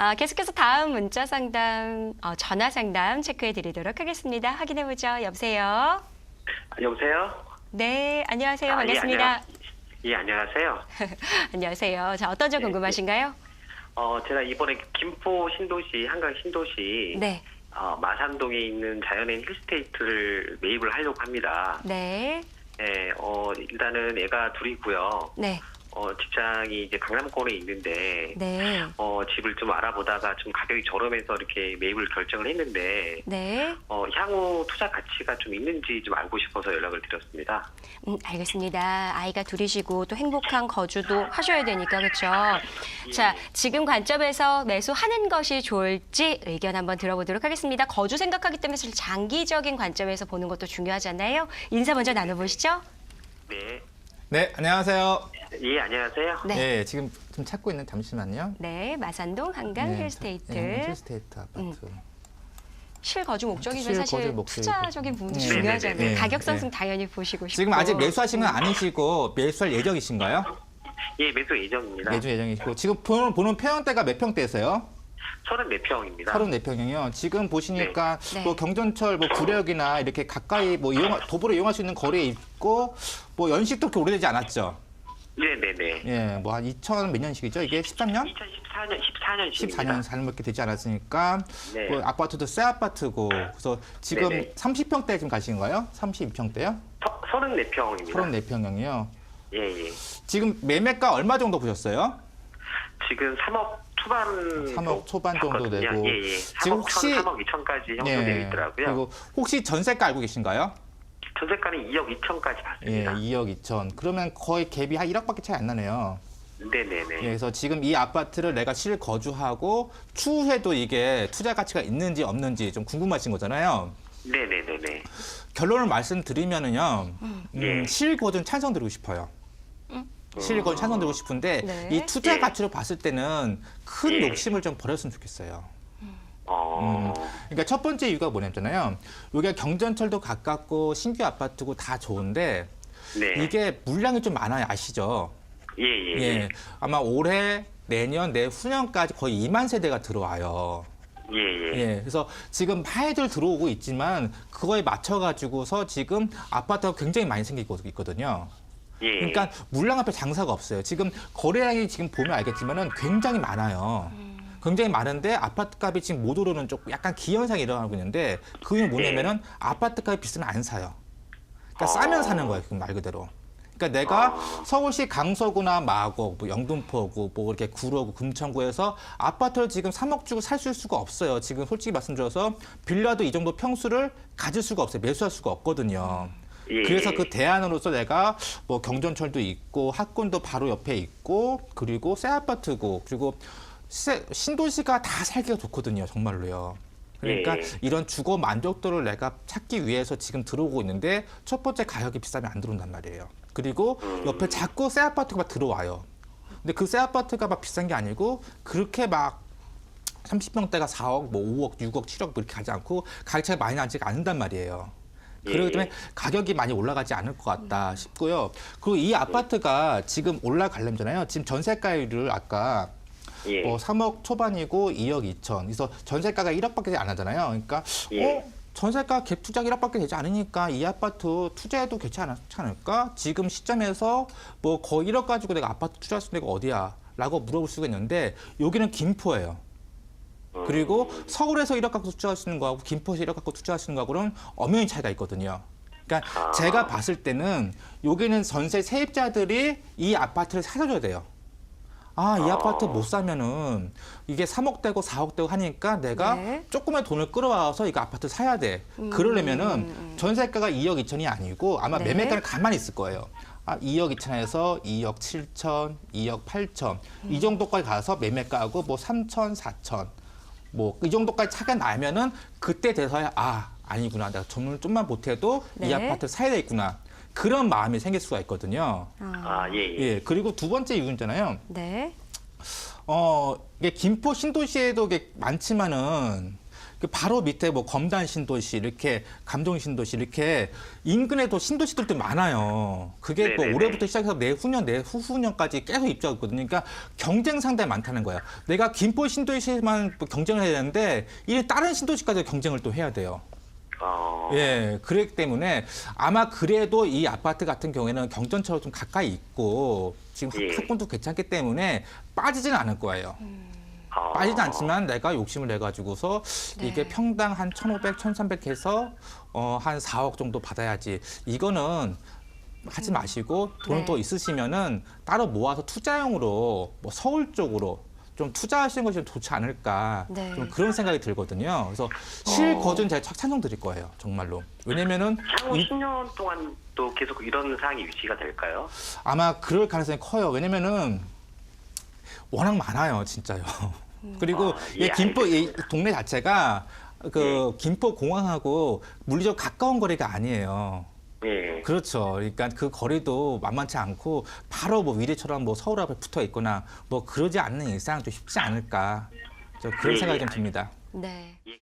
아, 계속해서 다음 문자 상담, 어, 전화 상담 체크해 드리도록 하겠습니다. 확인해 보죠. 여보세요. 여보세요? 네, 안녕하세요. 아, 반갑습니다. 예, 안녕, 예, 안녕하세요. 안녕하세요. 자, 어떤 점 네, 궁금하신가요? 어, 제가 이번에 김포 신도시, 한강 신도시, 네, 어, 마산동에 있는 자연인 힐스테이트를 매입을 하려고 합니다. 네, 예, 어, 일단은 애가 둘이고요. 네, 어, 직장이 이제 강남권에 있는데, 네, 어, 집을 좀 알아보다가 좀 가격이 저렴해서 이렇게 매입을 결정을 했는데, 네. 어, 향후 투자 가치가 좀 있는지 좀 알고 싶어서 연락을 드렸습니다. 음, 알겠습니다. 아이가 둘이시고 또 행복한 거주도 하셔야 되니까 그렇죠. 자, 지금 관점에서 매수하는 것이 좋을지 의견 한번 들어보도록 하겠습니다. 거주 생각하기 때문에 사실 장기적인 관점에서 보는 것도 중요하잖아요. 인사 먼저 나눠보시죠. 네. 네, 안녕하세요. 예, 안녕하세요. 네. 네, 지금 좀 찾고 있는 잠시만요. 네, 마산동 한강 네, 힐스테이트. 네, 힐스테이트 아파트. 음, 실거주 목적이죠. 실거주 사실 목적이고. 투자적인 부분도 네, 중요하잖아요. 네, 네, 가격 네. 상승 당연히 보시고 싶고. 지금 아직 매수하신 건 아니시고 매수할 예정이신가요? 예, 매수 예정입니다. 매수 예정이시고 지금 보는, 보는 평형대가 몇 평대세요? 34평입니다. 34평이요. 지금 보시니까 네. 뭐 경전철 뭐 구력이나 이렇게 가까이 뭐 이용 도보로 이용할 수 있는 거리에 있고 뭐 연식도 그렇게 오래되지 않았죠. 네네네. 예, 뭐 한 2000 몇 년식이죠? 이게 13년? 2014년, 14년식입니다. 14년 살밖에 되지 않았으니까 네. 뭐 아파트도 새 아파트고 그래서 지금 네네. 30평대 지금 가신 거예요? 32평대요? 34평입니다. 34평형이요. 예, 예. 지금 매매가 얼마 정도 보셨어요? 지금 3억 초반 3억 초반 정도. 되고. 예, 예. 3억 지금 천, 혹시- 3억 2천까지 형성되어 있더라고요. 그리고 혹시 전세가 알고 계신가요? 전세가는 2억 2천까지 예, 봤습니다. 2억 2천. 그러면 거의 갭이 한 1억밖에 차이 안 나네요. 네네네. 예, 그래서 지금 이 아파트를 내가 실거주하고 추후에도 이게 투자 가치가 있는지 없는지 좀 궁금하신 거잖아요. 네네네네. 결론을 말씀드리면은요, 음, 예. 실거주는 찬성드리고 싶어요. 실거주 찬성드리고 싶은데 네. 이 투자 예. 가치로 봤을 때는 큰 예. 욕심을 좀 버렸으면 좋겠어요. 어, 그러니까 첫 번째 이유가 뭐냐면요. 여기가 경전철도 가깝고 신규 아파트고 다 좋은데 네. 이게 물량이 좀 많아요. 아시죠? 예, 예, 예. 예. 아마 올해, 내년, 내후년까지 거의 2만 세대가 들어와요. 예, 예. 예. 그래서 지금 많이들 들어오고 있지만 그거에 맞춰가지고서 지금 아파트가 굉장히 많이 생기고 있거든요. 예. 그러니까 물량 앞에 장사가 없어요. 지금 거래량이 지금 보면 알겠지만은 굉장히 많아요. 굉장히 많은데 아파트 값이 지금 못 오르는 쪽 약간 기현상이 일어나고 있는데 그 이유는 뭐냐면은 아파트 값이 비싸면 안 사요. 그러니까 싸면 사는 거예요. 그말 그대로. 그러니까 내가 서울시 강서구나 마곡, 뭐 영등포구, 뭐 이렇게 구로구, 금천구에서 아파트를 지금 3억 주고 살 수가 없어요. 지금 솔직히 말씀드려서 빌라도 이 정도 평수를 가질 수가 없어요. 매수할 수가 없거든요. 예. 그래서 그 대안으로서 내가 뭐 경전철도 있고 학군도 바로 옆에 있고 그리고 새 아파트고 그리고 새- 신도시가 다 살기가 좋거든요 정말로요. 그러니까 예. 이런 주거 만족도를 내가 찾기 위해서 지금 들어오고 있는데 첫 번째 가격이 비싸면 안 들어온단 말이에요. 그리고 옆에 자꾸 새 아파트가 막 들어와요. 근데 그 새 아파트가 막 비싼 게 아니고 그렇게 막 30평대가 4억, 뭐 5억, 6억, 7억 뭐 이렇게 가지 않고 가격 차이가 많이 나지 않는단 말이에요. 그렇기 때문에 가격이 많이 올라가지 않을 것 같다 싶고요. 그리고 이 아파트가 지금 올라가려면잖아요. 지금 전세가율을 아까 예. 뭐 3억 초반이고 2억 2천. 그래서 전세가가 1억밖에 안 하잖아요. 그러니까 예. 어 전세가 갭 투자 1억밖에 되지 않으니까 이 아파트 투자해도 괜찮지 않을까? 지금 시점에서 뭐 거의 1억 가지고 내가 아파트 투자할 수 있는 데가 어디야? 라고 물어볼 수가 있는데 여기는 김포예요. 그리고 서울에서 1억 갖고 투자할 수 있는 거하고 김포에서 1억 갖고 투자할 수 있는 거하고는 엄연히 차이가 있거든요. 그러니까 제가 봤을 때는 여기는 전세 세입자들이 이 아파트를 사줘야 돼요. 아, 이 아파트 못 사면은 이게 3억 되고 4억 되고 하니까 내가 네. 조금의 돈을 끌어와서 이거 아파트 사야 돼. 그러려면은 전세가가 2억 2천이 아니고 아마 네. 매매가는 가만히 있을 거예요. 아, 2억 2천에서 2억 7천, 2억 8천 이 정도까지 가서 매매가하고 뭐 3천, 4천 뭐 이 정도까지 차가 나면은 그때 돼서야 아 아니구나 내가 돈을 좀만 보태도 이 네. 아파트 사야 되겠구나 그런 마음이 생길 수가 있거든요. 아, 예, 예. 예 그리고 두 번째 이유잖아요. 네. 어 이게 김포 신도시에도 이게 많지만은 그 바로 밑에 뭐 검단 신도시 이렇게 감동 신도시 이렇게 인근에도 신도시들도 많아요. 그게 뭐 네네네. 올해부터 시작해서 내후년 내후후년까지 계속 입주하고 있거든요. 그러니까 경쟁 상당히 많다는 거예요. 내가 김포 신도시만 뭐 경쟁을 해야 되는데 이 다른 신도시까지 경쟁을 또 해야 돼요. 어, 예, 그렇기 때문에 아마 그래도 이 아파트 같은 경우에는 경전처럼 좀 가까이 있고 지금 예. 학군도 괜찮기 때문에 빠지지는 않을 거예요. 어, 빠지지 않지만 내가 욕심을 내 가지고서 이게 네. 평당 한 1,500, 1,300 해서 어, 한 4억 정도 받아야지. 이거는 하지 마시고 돈 네. 또 있으시면은 따로 모아서 투자용으로 뭐 서울 쪽으로 좀 투자하시는 것이 좀 좋지 않을까 네. 좀 그런 생각이 들거든요. 그래서 실거주는 제가 찬성 드릴 거예요, 정말로. 왜냐면은 향후 이- 10년 동안 또 계속 이런 상황이 유지가 될까요? 아마 그럴 가능성이 커요. 왜냐면은 워낙 많아요, 진짜요. 그리고 아, 이 예, 김포 이 알겠습니다. 동네 자체가 그 김포 공항하고 물리적 가까운 거리가 아니에요. 예. 그렇죠. 그러니까 그 거리도 만만치 않고 바로 뭐 위례처럼 뭐 서울 앞에 붙어 있거나 뭐 그러지 않는 이상 좀 쉽지 않을까. 저 그런 예, 생각이 예, 좀 듭니다. 네. 예.